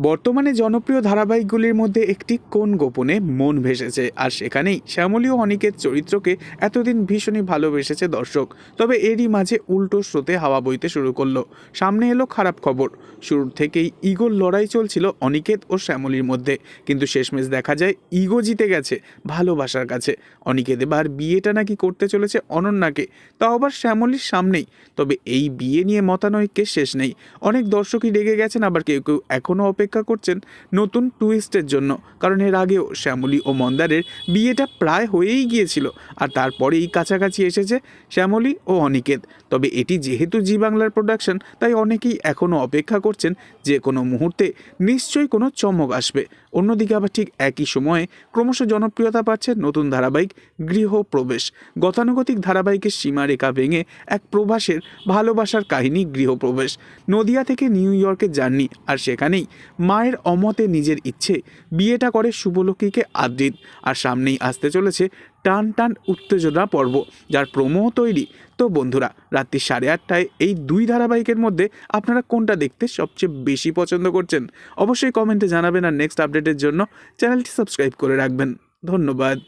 বর্তমানে জনপ্রিয় ধারাবাহিকগুলির মধ্যে একটি কোন গোপনে মন ভেসেছে? আর সেখানেই শ্যামলী ও অনিকেত চরিত্রকে এতদিন ভীষণই ভালোবেসেছে দর্শক। তবে এরই মাঝে উল্টো স্রোতে হাওয়া বইতে শুরু করল। সামনে এলো খারাপ খবর। শুরুর থেকেই ইগোর লড়াই চলছিল অনিকেত ও শ্যামলীর মধ্যে। কিন্তু শেষমেশ দেখা যায়, ইগো জিতে গেছে ভালোবাসার কাছে। অনিকেত এবার বিয়েটা নাকি করতে চলেছে অনন্যাকে। তাও আবার শ্যামলীর সামনেই। তবে এই বিয়ে নিয়ে মতানৈক্যের শেষ নেই। অনেক দর্শকই রেগে গেছেন, আবার কেউ কেউ এখনও অপেক্ষা করছেন নতুন টুইস্টের জন্য। কারণ এর আগেও শ্যামলী ও মন্দারের বিয়েটা প্রায় হয়েই গিয়েছিল আর তারপরেই কাছাকাছি এসেছে শ্যামলী ও অনিকেত। তবে এটি যেহেতু জি বাংলার প্রোডাকশন, তাই অনেকেই এখনও অপেক্ষা করছেন যে কোনো মুহূর্তে নিশ্চয়ই কোনো চমক আসবে। অন্যদিকে আবার ঠিক একই সময়ে ক্রমশ জনপ্রিয়তা পাচ্ছে নতুন ধারাবাহিক গৃহপ্রবেশ গতানুগতিক ধারাবাহিকের সীমারেখা ভেঙে এক প্রবাসের ভালোবাসার কাহিনী গৃহপ্রবেশ নদিয়া থেকে নিউ ইয়র্কের জার্নি, আর সেখানেই মায়ের অমতে নিজের ইচ্ছে, বিয়েটা করে শুভলক্ষীকে আদ্রিত আর সামনেই আসতে চলেছে টান টান উত্তেজনা পর্ব, যার প্রোমো তৈরি। তো বন্ধুরা, রাত্রি সাড়ে আটটায় এই দুই ধারাবাহিকের মধ্যে আপনারা কোনটা দেখতে সবচেয়ে বেশি পছন্দ করছেন? অবশ্যই কমেন্টে জানাবেন আর নেক্সট আপডেটের জন্য চ্যানেলটি সাবস্ক্রাইব করে রাখবেন। ধন্যবাদ।